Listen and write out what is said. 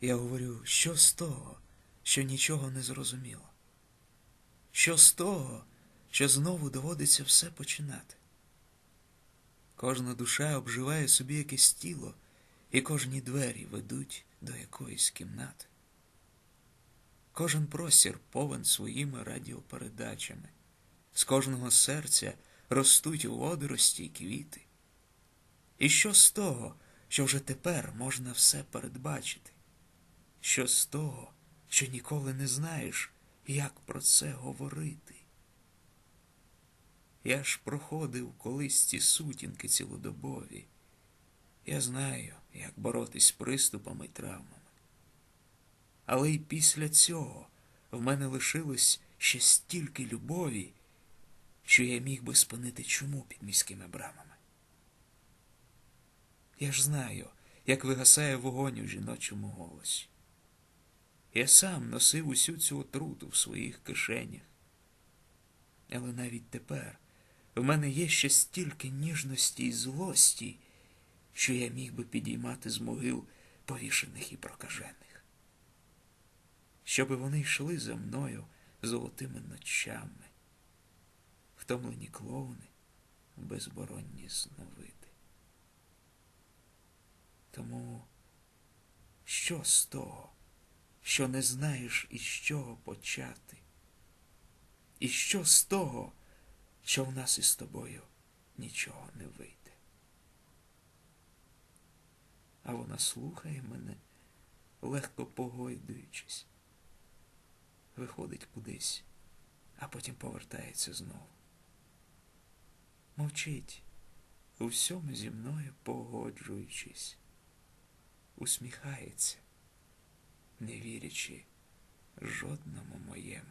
Я говорю, що з того, що нічого не зрозуміло? Що з того, що знову доводиться все починати? Кожна душа обживає собі якесь тіло, і кожні двері ведуть до якоїсь кімнати. Кожен простір повен своїми радіопередачами, з кожного серця ростуть водорості й квіти. І що з того, що вже тепер можна все передбачити? Що з того, що ніколи не знаєш, як про це говорити? Я ж проходив колись ці сутінки цілодобові. Я знаю, як боротись з приступами й травмами. Але й після цього в мене лишилось ще стільки любові, що я міг би спинити чуму під міськими брамами. Я ж знаю, як вигасає вогонь у жіночому голосі. Я сам носив усю цю отруту в своїх кишенях. Але навіть тепер в мене є ще стільки ніжності і злості, що я міг би підіймати з могил повішених і прокажених. Щоби вони йшли за мною золотими ночами, втомлені клоуни, безборонні сновиди. Тому що з того, що не знаєш із чого почати? І що з того, що в нас із тобою нічого не вийде? А вона слухає мене, легко погойдуючись, виходить кудись, а потім повертається знову. Мовчить, у всьому зі мною погоджуючись, усміхається, не вірячи жодному моєму.